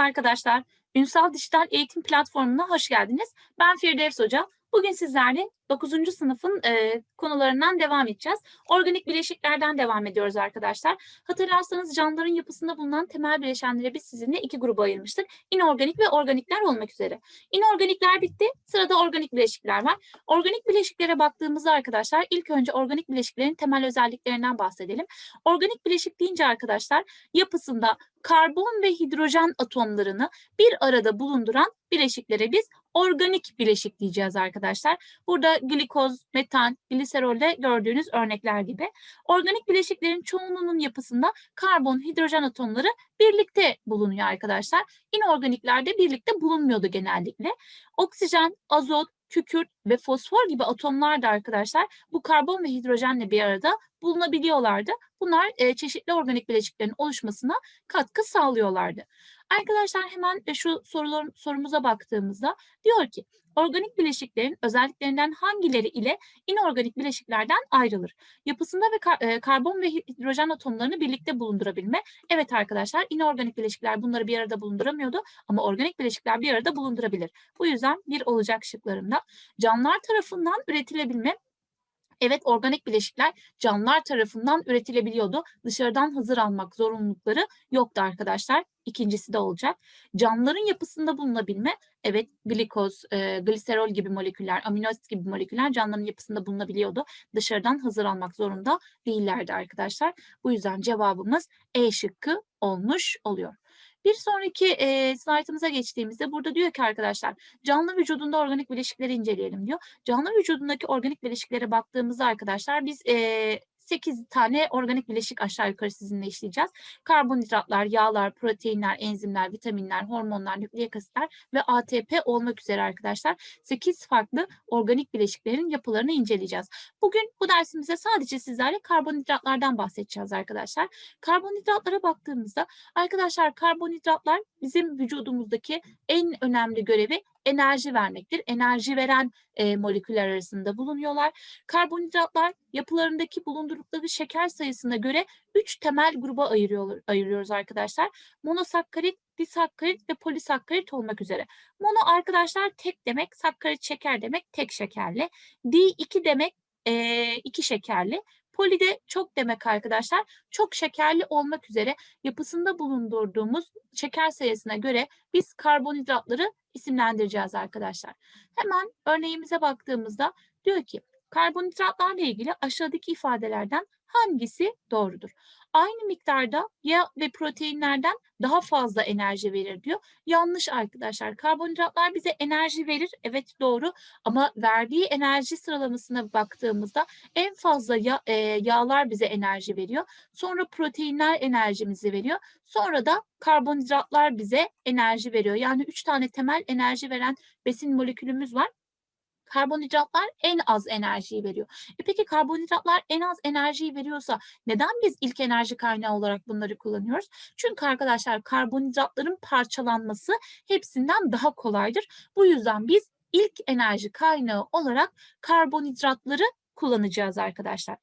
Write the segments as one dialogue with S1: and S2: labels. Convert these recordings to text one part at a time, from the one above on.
S1: Merhaba arkadaşlar. Ünsal Dijital Eğitim Platformu'na hoş geldiniz. Ben Firdevs Hoca. Bugün sizlerle 9. sınıfın e, konularından devam edeceğiz. Organik bileşiklerden devam ediyoruz arkadaşlar. Hatırlarsanız canlıların yapısında bulunan temel bileşenleri biz sizinle iki gruba ayırmıştık. İnorganik ve organikler olmak üzere. İnorganikler bitti. Sırada organik bileşikler var. Organik bileşiklere baktığımızda arkadaşlar ilk önce organik bileşiklerin temel özelliklerinden bahsedelim. Organik bileşik deyince arkadaşlar yapısında karbon ve hidrojen atomlarını bir arada bulunduran bileşiklere biz organik bileşik diyeceğiz arkadaşlar. Burada glikoz, metan, gliserolde gördüğünüz örnekler gibi. Organik bileşiklerin çoğunluğunun yapısında karbon, hidrojen atomları birlikte bulunuyor arkadaşlar. İnorganiklerde birlikte bulunmuyordu genellikle. Oksijen, azot, kükürt ve fosfor gibi atomlar da arkadaşlar bu karbon ve hidrojenle bir arada bulunabiliyorlardı. Bunlar e, çeşitli organik bileşiklerin oluşmasına katkı sağlıyorlardı. Arkadaşlar hemen e, şu sorular, sorumuza baktığımızda diyor ki organik bileşiklerin özelliklerinden hangileri ile inorganik bileşiklerden ayrılır? Yapısında ve kar, e, karbon ve hidrojen atomlarını birlikte bulundurabilme. Evet arkadaşlar inorganik bileşikler bunları bir arada bulunduramıyordu ama organik bileşikler bir arada bulundurabilir. Bu yüzden bir olacak şıklarımda. Canlılar tarafından üretilebilme Evet organik bileşikler canlılar tarafından üretilebiliyordu. Dışarıdan hazır almak zorunlulukları yoktu arkadaşlar. İkincisi de olacak. Canlıların yapısında bulunabilme. Evet glikoz, e, gliserol gibi moleküller, amino asit gibi moleküller canlıların yapısında bulunabiliyordu. Dışarıdan hazır almak zorunda değillerdi arkadaşlar. Bu yüzden cevabımız E şıkkı olmuş oluyor. Bir sonraki e, slaytımıza geçtiğimizde burada diyor ki arkadaşlar canlı vücudunda organik bileşikleri inceleyelim diyor. Canlı vücudundaki organik bileşiklere baktığımızda arkadaşlar biz e, 8 tane organik bileşik aşağı yukarı sizinle işleyeceğiz. Karbonhidratlar, yağlar, proteinler, enzimler, vitaminler, hormonlar, nükleik asitler ve ATP olmak üzere arkadaşlar 8 farklı organik bileşiklerin yapılarını inceleyeceğiz. Bugün bu dersimizde sadece sizlerle karbonhidratlardan bahsedeceğiz arkadaşlar. Karbonhidratlara baktığımızda arkadaşlar karbonhidratlar bizim vücudumuzdaki en önemli görevi enerji vermektir. Enerji veren e, moleküller arasında bulunuyorlar. Karbonhidratlar yapılarındaki bulundurdukları şeker sayısına göre üç temel gruba ayırıyor, ayırıyoruz arkadaşlar. Monosakkarit, disakkarit ve polisakkarit olmak üzere. Mono arkadaşlar tek demek, sakkarit şeker demek tek şekerli. Di iki demek e, iki şekerli. Poli de çok demek arkadaşlar. Çok şekerli olmak üzere yapısında bulundurduğumuz şeker sayısına göre biz karbonhidratları isimlendireceğiz arkadaşlar. Hemen örneğimize baktığımızda diyor ki karbonhidratlarla ilgili aşağıdaki ifadelerden hangisi doğrudur? Aynı miktarda yağ ve proteinlerden daha fazla enerji verir diyor. Yanlış arkadaşlar. Karbonhidratlar bize enerji verir. Evet doğru. Ama verdiği enerji sıralamasına baktığımızda en fazla yağ, e, yağlar bize enerji veriyor. Sonra proteinler enerjimizi veriyor. Sonra da karbonhidratlar bize enerji veriyor. Yani üç tane temel enerji veren besin molekülümüz var. Karbonhidratlar en az enerjiyi veriyor. E peki karbonhidratlar en az enerjiyi veriyorsa neden biz ilk enerji kaynağı olarak bunları kullanıyoruz? Çünkü arkadaşlar karbonhidratların parçalanması hepsinden daha kolaydır. Bu yüzden biz ilk enerji kaynağı olarak karbonhidratları kullanacağız arkadaşlar.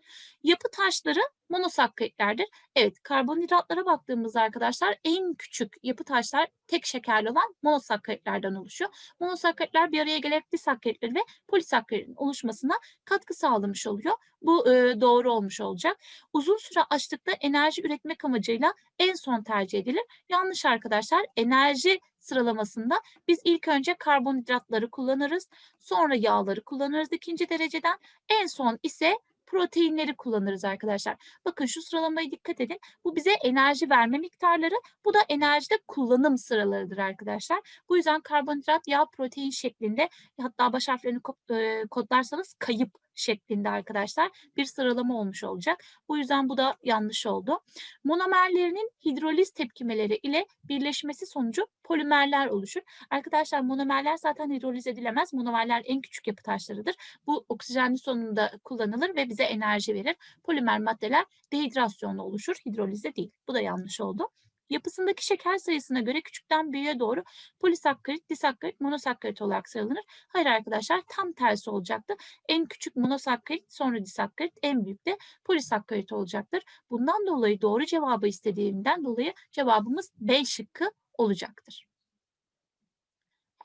S1: Yapı taşları monosakkaritlerdir. Evet karbonhidratlara baktığımızda arkadaşlar en küçük yapı taşlar tek şekerli olan monosakkaritlerden oluşuyor. Monosakkaritler bir araya gelerek disakkaritlerin ve polisakkaritin oluşmasına katkı sağlamış oluyor. Bu e, doğru olmuş olacak. Uzun süre açlıkta enerji üretmek amacıyla en son tercih edilir. Yanlış arkadaşlar. Enerji sıralamasında biz ilk önce karbonhidratları kullanırız. Sonra yağları kullanırız ikinci dereceden. En son ise proteinleri kullanırız arkadaşlar. Bakın şu sıralamaya dikkat edin. Bu bize enerji verme miktarları, bu da enerjide kullanım sıralarıdır arkadaşlar. Bu yüzden karbonhidrat, yağ, protein şeklinde hatta baş harflerini kodlarsanız kayıp şeklinde arkadaşlar bir sıralama olmuş olacak. Bu yüzden bu da yanlış oldu. Monomerlerinin hidroliz tepkimeleri ile birleşmesi sonucu polimerler oluşur. Arkadaşlar monomerler zaten hidroliz edilemez. Monomerler en küçük yapı taşlarıdır. Bu oksijenli sonunda kullanılır ve bize enerji verir. Polimer maddeler dehidrasyonla oluşur. Hidrolizde değil. Bu da yanlış oldu. Yapısındaki şeker sayısına göre küçükten büyüğe doğru polisakkarit, disakkarit, monosakkarit olarak sıralanır. Hayır arkadaşlar tam tersi olacaktı. En küçük monosakkarit sonra disakkarit en büyük de polisakkarit olacaktır. Bundan dolayı doğru cevabı istediğimden dolayı cevabımız B şıkkı olacaktır.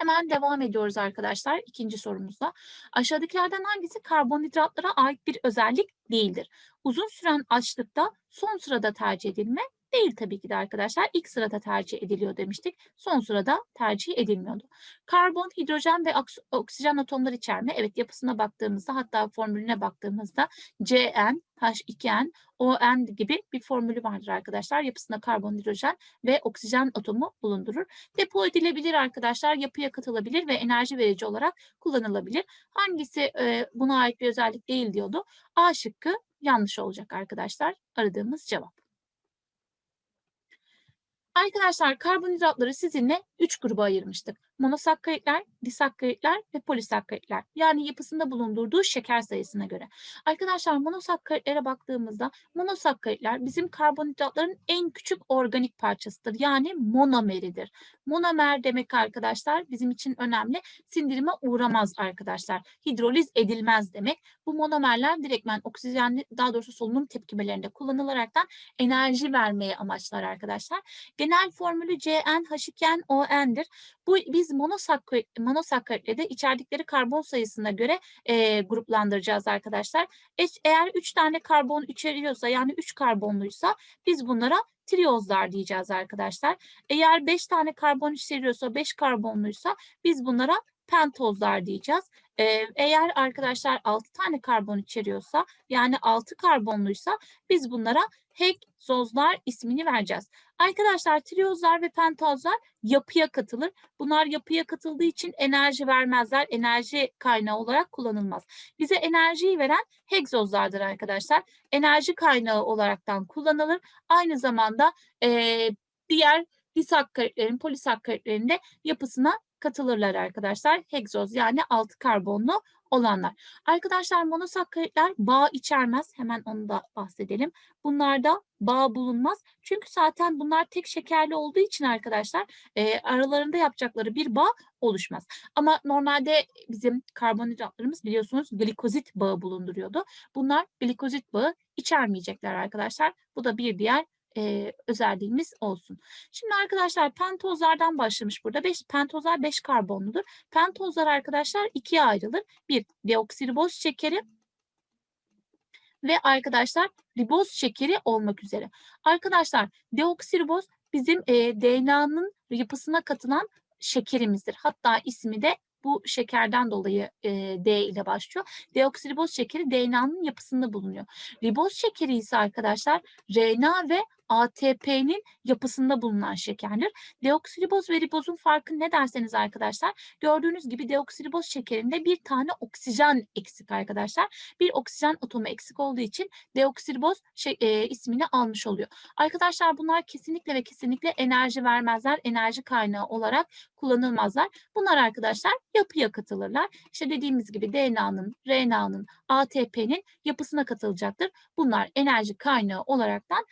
S1: Hemen devam ediyoruz arkadaşlar ikinci sorumuzla. Aşağıdakilerden hangisi karbonhidratlara ait bir özellik değildir? Uzun süren açlıkta son sırada tercih edilme değil tabii ki de arkadaşlar. İlk sırada tercih ediliyor demiştik. Son sırada tercih edilmiyordu. Karbon, hidrojen ve oksijen atomları içerme. Evet yapısına baktığımızda hatta formülüne baktığımızda CN, H2N, ON gibi bir formülü vardır arkadaşlar. Yapısında karbon, hidrojen ve oksijen atomu bulundurur. Depo edilebilir arkadaşlar. Yapıya katılabilir ve enerji verici olarak kullanılabilir. Hangisi e, buna ait bir özellik değil diyordu. A şıkkı yanlış olacak arkadaşlar. Aradığımız cevap. Arkadaşlar karbonhidratları sizinle 3 gruba ayırmıştık. Monosakkaritler, disakkaritler ve polisakkaritler. Yani yapısında bulundurduğu şeker sayısına göre. Arkadaşlar monosakkaritlere baktığımızda monosakkaritler bizim karbonhidratların en küçük organik parçasıdır. Yani monomeridir. Monomer demek arkadaşlar bizim için önemli. Sindirime uğramaz arkadaşlar. Hidroliz edilmez demek. Bu monomerler direktmen oksijenli daha doğrusu solunum tepkimelerinde kullanılaraktan enerji vermeye amaçlar arkadaşlar. Genel formülü CnH2nOn'dir. Bu biz monosakkarit, monosakkaritlerde içerdikleri karbon sayısına göre e, gruplandıracağız arkadaşlar. E, eğer 3 tane karbon içeriyorsa yani 3 karbonluysa biz bunlara triozlar diyeceğiz arkadaşlar. Eğer 5 tane karbon içeriyorsa 5 karbonluysa biz bunlara pentozlar diyeceğiz. Ee, eğer arkadaşlar 6 tane karbon içeriyorsa yani 6 karbonluysa biz bunlara hekzozlar ismini vereceğiz. Arkadaşlar triozlar ve pentozlar yapıya katılır. Bunlar yapıya katıldığı için enerji vermezler. Enerji kaynağı olarak kullanılmaz. Bize enerjiyi veren hegzozlardır arkadaşlar. Enerji kaynağı olaraktan kullanılır. Aynı zamanda e, diğer disakkaritlerin, polisakkaritlerin de yapısına katılırlar arkadaşlar. Hegzoz yani altı karbonlu olanlar. Arkadaşlar monosakkaritler bağ içermez. Hemen onu da bahsedelim. Bunlarda bağ bulunmaz. Çünkü zaten bunlar tek şekerli olduğu için arkadaşlar e, aralarında yapacakları bir bağ oluşmaz. Ama normalde bizim karbonhidratlarımız biliyorsunuz glikozit bağı bulunduruyordu. Bunlar glikozit bağı içermeyecekler arkadaşlar. Bu da bir diğer e, özelliğimiz olsun. Şimdi arkadaşlar pentozlardan başlamış burada. Beş, pentozlar 5 karbonludur. Pentozlar arkadaşlar ikiye ayrılır. Bir deoksiriboz şekeri ve arkadaşlar riboz şekeri olmak üzere. Arkadaşlar deoksiriboz bizim e, DNA'nın yapısına katılan şekerimizdir. Hatta ismi de bu şekerden dolayı e, D ile başlıyor. Deoksiriboz şekeri DNA'nın yapısında bulunuyor. Riboz şekeri ise arkadaşlar RNA ve ATP'nin yapısında bulunan şekerdir. Deoksiriboz ve ribozun farkı ne derseniz arkadaşlar gördüğünüz gibi deoksiriboz şekerinde bir tane oksijen eksik arkadaşlar. Bir oksijen atomu eksik olduğu için deoksiriboz şey, e, ismini almış oluyor. Arkadaşlar bunlar kesinlikle ve kesinlikle enerji vermezler. Enerji kaynağı olarak kullanılmazlar. Bunlar arkadaşlar yapıya katılırlar. İşte dediğimiz gibi DNA'nın, RNA'nın, ATP'nin yapısına katılacaktır. Bunlar enerji kaynağı olaraktan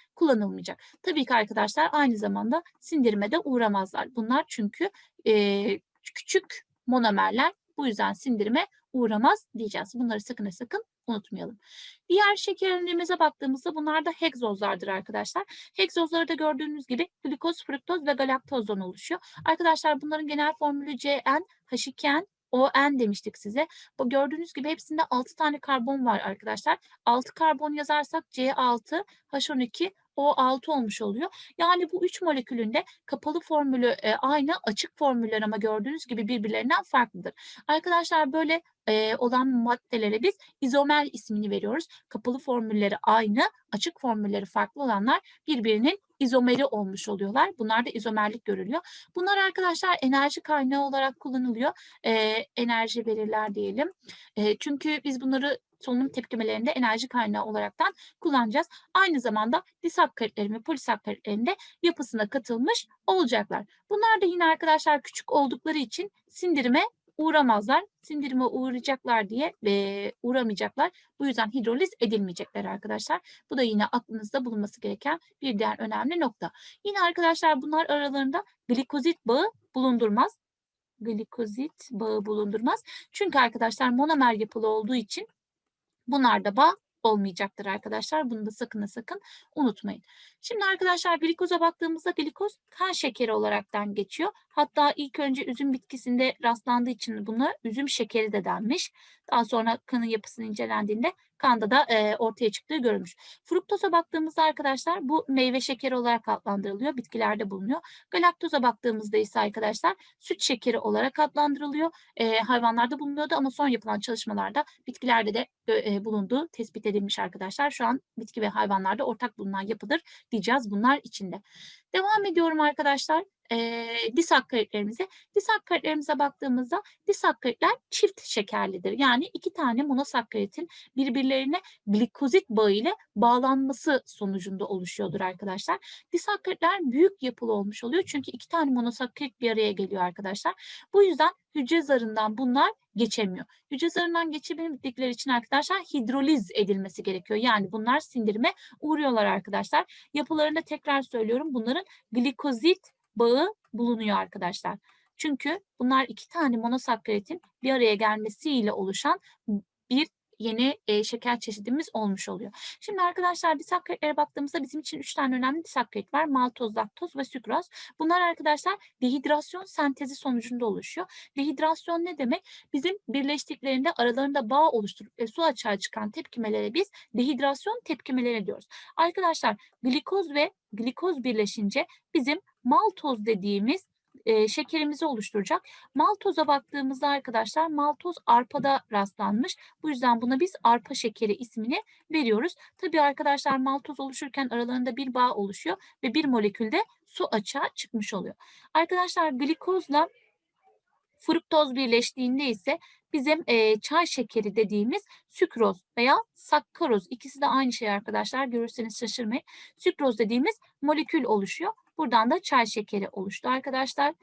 S1: kullanılmayacak. Tabii ki arkadaşlar aynı zamanda sindirime de uğramazlar. Bunlar çünkü e, küçük monomerler bu yüzden sindirime uğramaz diyeceğiz. Bunları sakın sakın unutmayalım. Diğer şekerlerimize baktığımızda bunlar da hegzozlardır arkadaşlar. Hegzozları da gördüğünüz gibi glikoz, fruktoz ve galaktozdan oluşuyor. Arkadaşlar bunların genel formülü CN, H2N, ON demiştik size. Bu gördüğünüz gibi hepsinde 6 tane karbon var arkadaşlar. 6 karbon yazarsak C6, H12, O6 olmuş oluyor. Yani bu üç molekülünde kapalı formülü e, aynı, açık formüller ama gördüğünüz gibi birbirlerinden farklıdır. Arkadaşlar böyle e, olan maddelere biz izomer ismini veriyoruz. Kapalı formülleri aynı, açık formülleri farklı olanlar birbirinin izomeri olmuş oluyorlar. Bunlar da izomerlik görülüyor. Bunlar arkadaşlar enerji kaynağı olarak kullanılıyor. E, enerji verirler diyelim. E, çünkü biz bunları solunum tepkimelerinde enerji kaynağı olaraktan kullanacağız. Aynı zamanda disakkaritlerin ve polisakkaritlerin de yapısına katılmış olacaklar. Bunlar da yine arkadaşlar küçük oldukları için sindirime uğramazlar. Sindirime uğrayacaklar diye e, uğramayacaklar. Bu yüzden hidroliz edilmeyecekler arkadaşlar. Bu da yine aklınızda bulunması gereken bir diğer önemli nokta. Yine arkadaşlar bunlar aralarında glikozit bağı bulundurmaz. Glikozit bağı bulundurmaz. Çünkü arkadaşlar monomer yapılı olduğu için bunlarda bağ olmayacaktır arkadaşlar. Bunu da sakın sakın unutmayın. Şimdi arkadaşlar glikoza baktığımızda glikoz kan şekeri olaraktan geçiyor. Hatta ilk önce üzüm bitkisinde rastlandığı için buna üzüm şekeri de denmiş. Daha sonra kanın yapısını incelendiğinde kanda da e, ortaya çıktığı görülmüş. Fruktoza baktığımızda arkadaşlar bu meyve şekeri olarak adlandırılıyor. Bitkilerde bulunuyor. Galaktoza baktığımızda ise arkadaşlar süt şekeri olarak adlandırılıyor. E, hayvanlarda bulunuyordu ama son yapılan çalışmalarda bitkilerde de e, bulunduğu tespit edilmiş arkadaşlar. Şu an bitki ve hayvanlarda ortak bulunan yapıdır diyeceğiz bunlar içinde. Devam ediyorum arkadaşlar disakkaritlerimize. Disakkaritlerimize baktığımızda disakkaritler çift şekerlidir. Yani iki tane monosakkaritin birbirlerine glikozit bağı ile bağlanması sonucunda oluşuyordur arkadaşlar. Disakkaritler büyük yapılı olmuş oluyor çünkü iki tane monosakkarit bir araya geliyor arkadaşlar. Bu yüzden hücre zarından bunlar geçemiyor. Hücre zarından geçebildikleri için arkadaşlar hidroliz edilmesi gerekiyor. Yani bunlar sindirime uğruyorlar arkadaşlar. Yapılarında tekrar söylüyorum bunların glikozit bağı bulunuyor arkadaşlar. Çünkü bunlar iki tane monosakkaritin bir araya gelmesiyle oluşan bir yeni e, şeker çeşidimiz olmuş oluyor. Şimdi arkadaşlar disakkaritlere baktığımızda bizim için üç tane önemli disakkarit var. Maltoz, laktoz ve sükroz. Bunlar arkadaşlar dehidrasyon sentezi sonucunda oluşuyor. Dehidrasyon ne demek? Bizim birleştiklerinde aralarında bağ oluşturup e, su açığa çıkan tepkimelere biz dehidrasyon tepkimeleri diyoruz. Arkadaşlar glikoz ve glikoz birleşince bizim maltoz dediğimiz e, şekerimizi oluşturacak. Maltoza baktığımızda arkadaşlar maltoz arpada rastlanmış. Bu yüzden buna biz arpa şekeri ismini veriyoruz. Tabii arkadaşlar maltoz oluşurken aralarında bir bağ oluşuyor ve bir molekülde su açığa çıkmış oluyor. Arkadaşlar glikozla fruktoz birleştiğinde ise bizim e, çay şekeri dediğimiz sükroz veya sakkaroz ikisi de aynı şey arkadaşlar görürseniz şaşırmayın. Sükroz dediğimiz molekül oluşuyor. Buradan da çay şekeri oluştu arkadaşlar.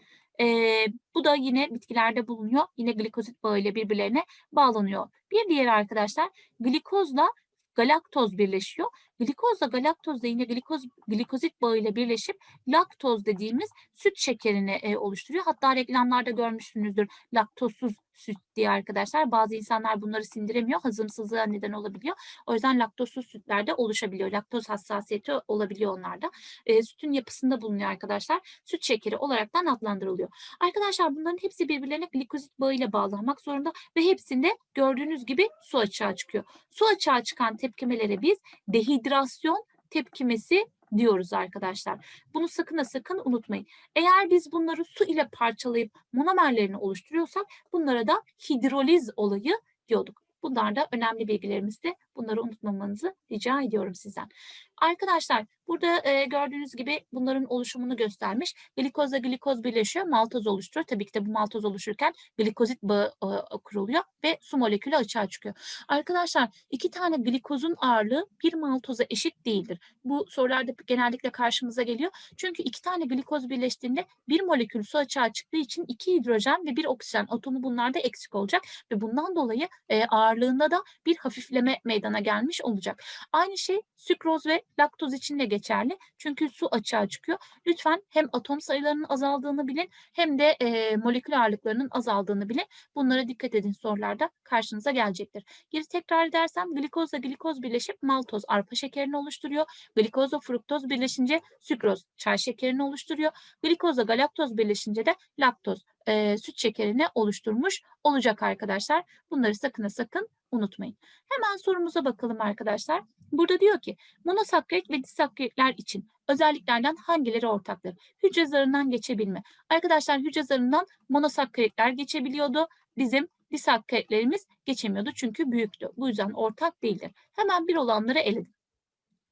S1: Ee, bu da yine bitkilerde bulunuyor. Yine glikozit bağı ile birbirlerine bağlanıyor. Bir diğer arkadaşlar glikozla galaktoz birleşiyor. Glikozla galaktoz da yine glikoz, glikozit bağı ile birleşip laktoz dediğimiz süt şekerini e, oluşturuyor. Hatta reklamlarda görmüşsünüzdür laktozsuz süt diye arkadaşlar. Bazı insanlar bunları sindiremiyor. Hazımsızlığa neden olabiliyor. O yüzden laktozsuz sütlerde oluşabiliyor. Laktoz hassasiyeti olabiliyor onlarda. E, sütün yapısında bulunuyor arkadaşlar. Süt şekeri olaraktan adlandırılıyor. Arkadaşlar bunların hepsi birbirlerine glikozit bağıyla bağlanmak zorunda ve hepsinde gördüğünüz gibi su açığa çıkıyor. Su açığa çıkan tepkimelere biz dehidrasyon tepkimesi diyoruz arkadaşlar. Bunu sakın ha sakın unutmayın. Eğer biz bunları su ile parçalayıp monomerlerini oluşturuyorsak bunlara da hidroliz olayı diyorduk. Bunlar da önemli bilgilerimizdi. Bunları unutmamanızı rica ediyorum sizden. Arkadaşlar burada e, gördüğünüz gibi bunların oluşumunu göstermiş. Glikozla glikoz birleşiyor, maltoz oluşturuyor. Tabii ki de bu maltoz oluşurken glikozit bağı e, kuruluyor ve su molekülü açığa çıkıyor. Arkadaşlar iki tane glikozun ağırlığı bir maltoza eşit değildir. Bu sorularda genellikle karşımıza geliyor. Çünkü iki tane glikoz birleştiğinde bir molekül su açığa çıktığı için iki hidrojen ve bir oksijen atomu bunlarda eksik olacak ve bundan dolayı e, ağırlığında da bir hafifleme meydana gelmiş olacak. Aynı şey sükroz ve laktoz için de geçerli. Çünkü su açığa çıkıyor. Lütfen hem atom sayılarının azaldığını bilin hem de e, molekül ağırlıklarının azaldığını bilin. Bunlara dikkat edin sorularda karşınıza gelecektir. Geri tekrar edersem glikozla glikoz birleşip maltoz arpa şekerini oluşturuyor. Glikozla fruktoz birleşince sükroz çay şekerini oluşturuyor. Glikozla galaktoz birleşince de laktoz e, süt şekerini oluşturmuş olacak arkadaşlar. Bunları sakın sakın unutmayın. Hemen sorumuza bakalım arkadaşlar. Burada diyor ki monosakkarit ve disakkaritler için özelliklerden hangileri ortaktır? Hücre zarından geçebilme. Arkadaşlar hücre zarından monosakkaritler geçebiliyordu. Bizim disakkaritlerimiz geçemiyordu çünkü büyüktü. Bu yüzden ortak değildir. Hemen bir olanları eledim.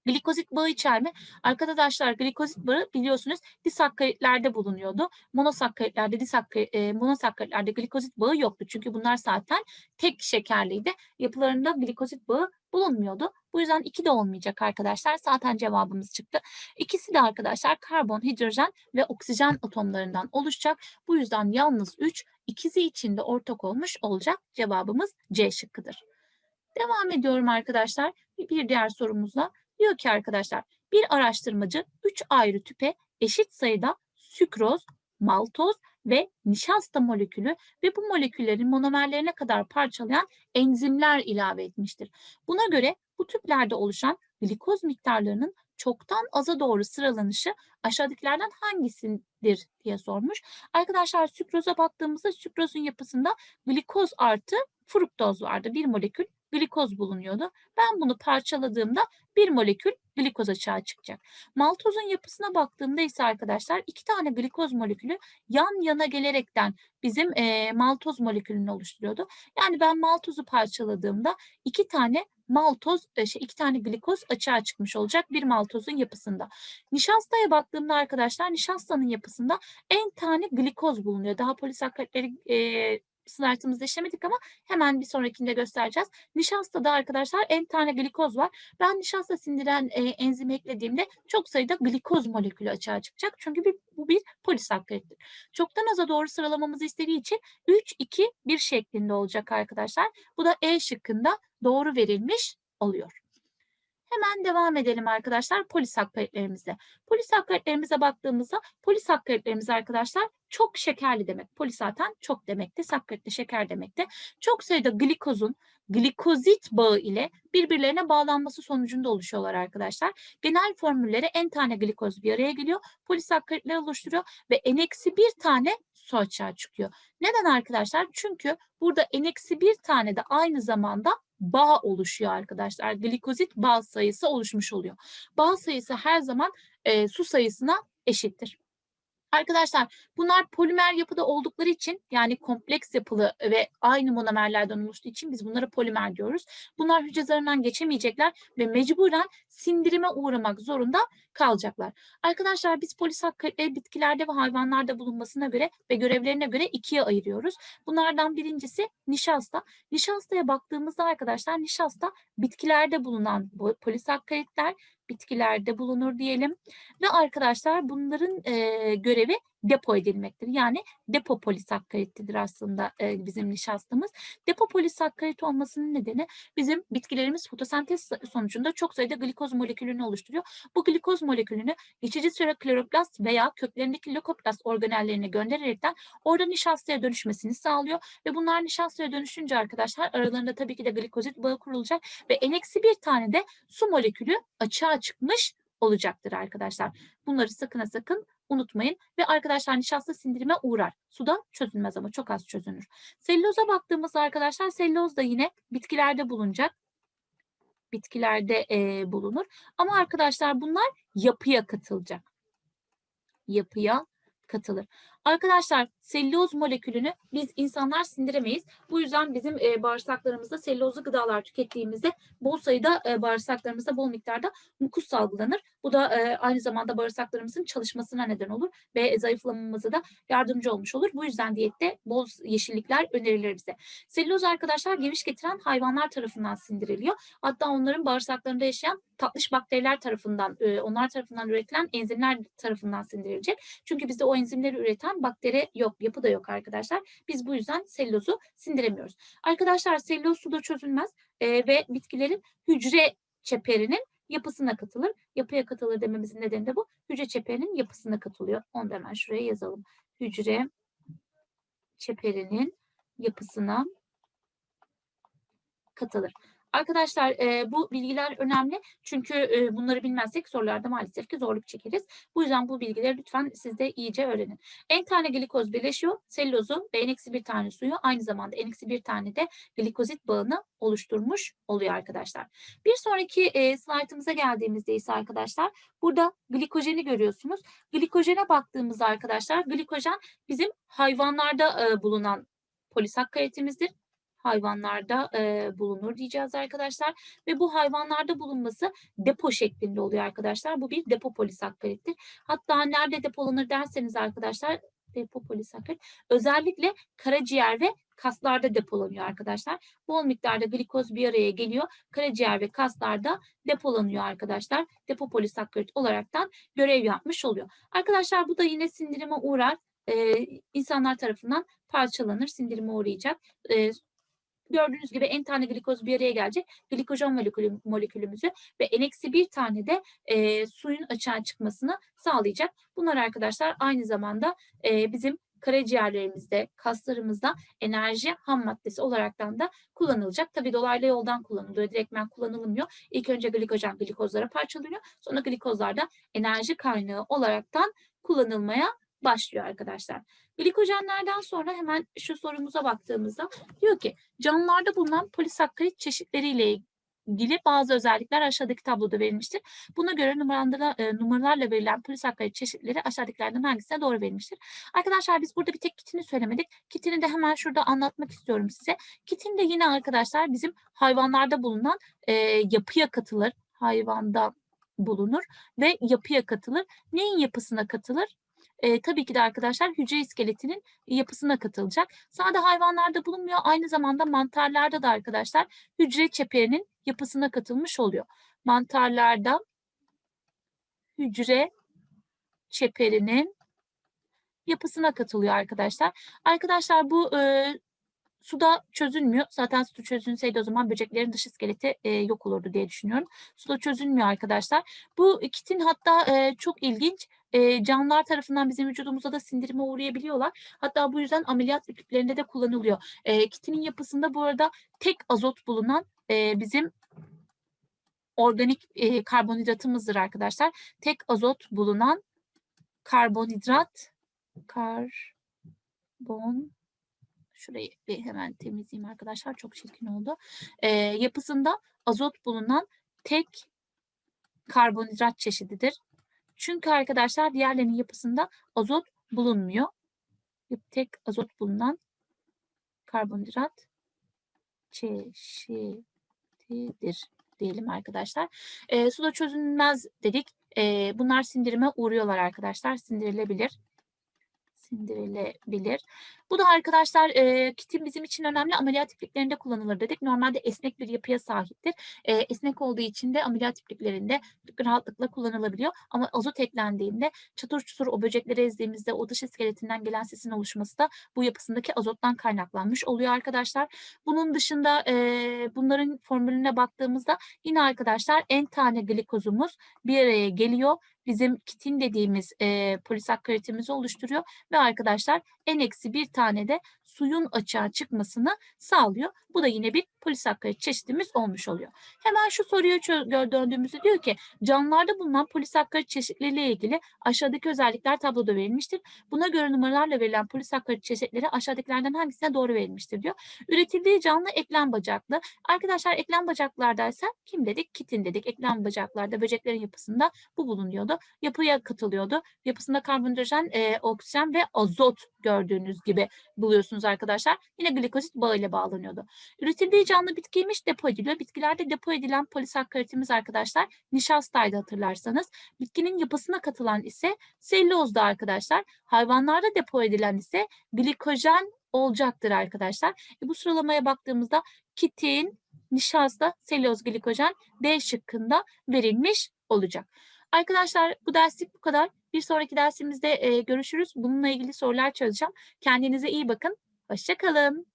S1: Glikozit bağı içer mi? Arkadaşlar glikozit bağı biliyorsunuz disakkaritlerde bulunuyordu. Monosakkaritlerde, disakkarit, e, monosakkaritlerde glikozit bağı yoktu. Çünkü bunlar zaten tek şekerliydi. Yapılarında glikozit bağı bulunmuyordu. Bu yüzden iki de olmayacak arkadaşlar. Zaten cevabımız çıktı. İkisi de arkadaşlar karbon, hidrojen ve oksijen atomlarından oluşacak. Bu yüzden yalnız 3 ikisi içinde ortak olmuş olacak. Cevabımız C şıkkıdır. Devam ediyorum arkadaşlar. Bir diğer sorumuzla. Diyor ki arkadaşlar bir araştırmacı 3 ayrı tüpe eşit sayıda sükroz, maltoz ve nişasta molekülü ve bu moleküllerin monomerlerine kadar parçalayan enzimler ilave etmiştir. Buna göre Bu tüplerde oluşan glikoz miktarlarının çoktan aza doğru sıralanışı aşağıdakilerden hangisidir diye sormuş. Arkadaşlar sükroza baktığımızda sükrozun yapısında glikoz artı fruktoz vardı. Bir molekül glikoz bulunuyordu. Ben bunu parçaladığımda bir molekül glikoz açığa çıkacak. Maltozun yapısına baktığımda ise arkadaşlar iki tane glikoz molekülü yan yana gelerekten bizim e, maltoz molekülünü oluşturuyordu. Yani ben maltozu parçaladığımda iki tane maltoz, e, şey, iki tane glikoz açığa çıkmış olacak bir maltozun yapısında. Nişastaya baktığımda arkadaşlar nişastanın yapısında en tane glikoz bulunuyor. Daha polisakkaritleri e, slaytımızda işlemedik ama hemen bir sonrakinde göstereceğiz. Nişastada arkadaşlar en tane glikoz var. Ben nişasta sindiren e, enzimi eklediğimde çok sayıda glikoz molekülü açığa çıkacak. Çünkü bir, bu bir polisakkarittir. Çoktan aza doğru sıralamamızı istediği için 3, 2, 1 şeklinde olacak arkadaşlar. Bu da E şıkkında doğru verilmiş oluyor. Hemen devam edelim arkadaşlar polisakkaritlerimizle. Polisakkaritlerimize baktığımızda polisakkaritlerimiz arkadaşlar çok şekerli demek. Polis zaten çok demekti. Sakkarit de şeker demekti. Çok sayıda glikozun glikozit bağı ile birbirlerine bağlanması sonucunda oluşuyorlar arkadaşlar. Genel formülleri en tane glikoz bir araya geliyor. Polisakkaritler oluşturuyor ve n-1 bir tane su açığa çıkıyor. Neden arkadaşlar? Çünkü burada n-1 bir tane de aynı zamanda bağ oluşuyor arkadaşlar. Glikozit bağ sayısı oluşmuş oluyor. Bağ sayısı her zaman e, su sayısına eşittir. Arkadaşlar bunlar polimer yapıda oldukları için yani kompleks yapılı ve aynı monomerlerden oluştuğu için biz bunlara polimer diyoruz. Bunlar hücre zarından geçemeyecekler ve mecburen sindirime uğramak zorunda kalacaklar. Arkadaşlar biz polisakkaritleri bitkilerde ve hayvanlarda bulunmasına göre ve görevlerine göre ikiye ayırıyoruz. Bunlardan birincisi nişasta. Nişastaya baktığımızda arkadaşlar nişasta bitkilerde bulunan polisakkaritler bitkilerde bulunur diyelim. Ve arkadaşlar bunların e, görevi depo edilmektir. Yani depo polisakkarittidir aslında e, bizim nişastamız. Depo polisakkarit olmasının nedeni bizim bitkilerimiz fotosentez sonucunda çok sayıda glikoz molekülünü oluşturuyor. Bu glikoz molekülünü geçici süre kloroplast veya köklerindeki lökoplast organellerine göndererekten orada nişastaya dönüşmesini sağlıyor ve bunlar nişastaya dönüşünce arkadaşlar aralarında tabii ki de glikozit bağı kurulacak ve eneksi bir tane de su molekülü açığa çıkmış olacaktır arkadaşlar. Bunları sakın sakın unutmayın. Ve arkadaşlar nişasta sindirime uğrar. Suda çözülmez ama çok az çözünür. Selüloza baktığımızda arkadaşlar selüloz da yine bitkilerde bulunacak. Bitkilerde e, bulunur. Ama arkadaşlar bunlar yapıya katılacak. Yapıya katılır. Arkadaşlar selüloz molekülünü biz insanlar sindiremeyiz. Bu yüzden bizim e, bağırsaklarımızda selülozlu gıdalar tükettiğimizde bol sayıda e, bağırsaklarımızda bol miktarda mukus salgılanır. Bu da e, aynı zamanda bağırsaklarımızın çalışmasına neden olur ve zayıflamamıza da yardımcı olmuş olur. Bu yüzden diyette bol yeşillikler önerilir bize. Selüloz arkadaşlar geviş getiren hayvanlar tarafından sindiriliyor. Hatta onların bağırsaklarında yaşayan tatlış bakteriler tarafından, e, onlar tarafından üretilen enzimler tarafından sindirilecek. Çünkü bizde o enzimleri üreten bakteri yok, yapı da yok arkadaşlar. Biz bu yüzden selülozu sindiremiyoruz. Arkadaşlar selüloz suda çözülmez e, ve bitkilerin hücre çeperinin yapısına katılır. Yapıya katılır dememizin nedeni de bu. Hücre çeperinin yapısına katılıyor. Onu da hemen şuraya yazalım. Hücre çeperinin yapısına katılır. Arkadaşlar e, bu bilgiler önemli çünkü e, bunları bilmezsek sorularda maalesef ki zorluk çekeriz. Bu yüzden bu bilgileri lütfen siz de iyice öğrenin. En tane glikoz birleşiyor. Selülozu ve en bir tane suyu aynı zamanda en bir tane de glikozit bağını oluşturmuş oluyor arkadaşlar. Bir sonraki e, slaytımıza geldiğimizde ise arkadaşlar burada glikojeni görüyorsunuz. Glikojene baktığımızda arkadaşlar glikojen bizim hayvanlarda e, bulunan polisakkaritimizdir hayvanlarda e, bulunur diyeceğiz arkadaşlar. Ve bu hayvanlarda bulunması depo şeklinde oluyor arkadaşlar. Bu bir depo polisakkarittir. Hatta nerede depolanır derseniz arkadaşlar depo polisakkarit özellikle karaciğer ve kaslarda depolanıyor arkadaşlar. Bol miktarda glikoz bir araya geliyor. Karaciğer ve kaslarda depolanıyor arkadaşlar. Depo polisakkarit olaraktan görev yapmış oluyor. Arkadaşlar bu da yine sindirime uğrar. Ee, insanlar tarafından parçalanır, sindirime uğrayacak. Ee, Gördüğünüz gibi en tane glikoz bir araya gelecek. Glikojen molekülü, molekülümüzü ve eneksi bir tane de e, suyun açığa çıkmasını sağlayacak. Bunlar arkadaşlar aynı zamanda e, bizim karaciğerlerimizde, kaslarımızda enerji ham maddesi olaraktan da kullanılacak. Tabii dolaylı yoldan kullanılıyor. Direktmen kullanılmıyor. İlk önce glikojen glikozlara parçalanıyor. Sonra glikozlar da enerji kaynağı olaraktan kullanılmaya başlıyor arkadaşlar. Glikojenlerden sonra hemen şu sorumuza baktığımızda diyor ki canlılarda bulunan polisakkarit çeşitleriyle ilgili bazı özellikler aşağıdaki tabloda verilmiştir. Buna göre e, numaralarla verilen polisakkarit çeşitleri aşağıdakilerden hangisine doğru verilmiştir? Arkadaşlar biz burada bir tek kitini söylemedik. Kitini de hemen şurada anlatmak istiyorum size. Kitin de yine arkadaşlar bizim hayvanlarda bulunan e, yapıya katılır. Hayvanda bulunur ve yapıya katılır. Neyin yapısına katılır? E, tabii ki de arkadaşlar hücre iskeletinin yapısına katılacak. Sadece hayvanlarda bulunmuyor. Aynı zamanda mantarlarda da arkadaşlar hücre çeperinin yapısına katılmış oluyor. Mantarlarda hücre çeperinin yapısına katılıyor arkadaşlar. Arkadaşlar bu e, suda çözülmüyor. Zaten su çözülseydi o zaman böceklerin dış iskeleti e, yok olurdu diye düşünüyorum. Suda çözülmüyor arkadaşlar. Bu kitin hatta e, çok ilginç e, canlılar tarafından bizim vücudumuzda da sindirime uğrayabiliyorlar. Hatta bu yüzden ameliyat ipliklerinde de kullanılıyor. E, kitinin yapısında bu arada tek azot bulunan e, bizim organik e, karbonhidratımızdır arkadaşlar. Tek azot bulunan karbonhidrat karbon şurayı bir hemen temizleyeyim arkadaşlar. Çok çirkin oldu. E, yapısında azot bulunan tek karbonhidrat çeşididir. Çünkü arkadaşlar diğerlerinin yapısında azot bulunmuyor. Tek azot bulunan karbonhidrat çeşididir diyelim arkadaşlar. E, suda çözünmez dedik. E, bunlar sindirime uğruyorlar arkadaşlar. Sindirilebilir sindirilebilir. Bu da arkadaşlar e, kitin bizim için önemli ameliyat ipliklerinde kullanılır dedik. Normalde esnek bir yapıya sahiptir. E, esnek olduğu için de ameliyat ipliklerinde rahatlıkla kullanılabiliyor. Ama azot eklendiğinde çatır çutur o böcekleri ezdiğimizde o dış iskeletinden gelen sesin oluşması da bu yapısındaki azottan kaynaklanmış oluyor arkadaşlar. Bunun dışında e, bunların formülüne baktığımızda yine arkadaşlar en tane glikozumuz bir araya geliyor bizim kitin dediğimiz e, polisakkaritimizi oluşturuyor ve arkadaşlar en eksi bir tane de suyun açığa çıkmasını sağlıyor. Bu da yine bir polisakkarit çeşidimiz olmuş oluyor. Hemen şu soruya döndüğümüzde diyor ki canlılarda bulunan polisakkarit çeşitleriyle ilgili aşağıdaki özellikler tabloda verilmiştir. Buna göre numaralarla verilen polisakkarit çeşitleri aşağıdakilerden hangisine doğru verilmiştir diyor. Üretildiği canlı eklem bacaklı. Arkadaşlar eklem bacaklardaysa kim dedik? Kitin dedik. Eklem bacaklarda böceklerin yapısında bu bulunuyordu. Yapıya katılıyordu. Yapısında karbonhidrojen, e, oksijen ve azot gördüğünüz gibi buluyorsunuz arkadaşlar. Yine glikozit bağı ile bağlanıyordu. Üretildiği canlı bitkiymiş depo ediliyor. Bitkilerde depo edilen polisakkaritimiz arkadaşlar nişastaydı hatırlarsanız. Bitkinin yapısına katılan ise sellozda arkadaşlar. Hayvanlarda depo edilen ise glikojen olacaktır arkadaşlar. E bu sıralamaya baktığımızda kitin, nişasta, selüloz, glikojen D şıkkında verilmiş olacak. Arkadaşlar bu derslik bu kadar. Bir sonraki dersimizde görüşürüz. Bununla ilgili sorular çözeceğim. Kendinize iyi bakın. Hoşçakalın.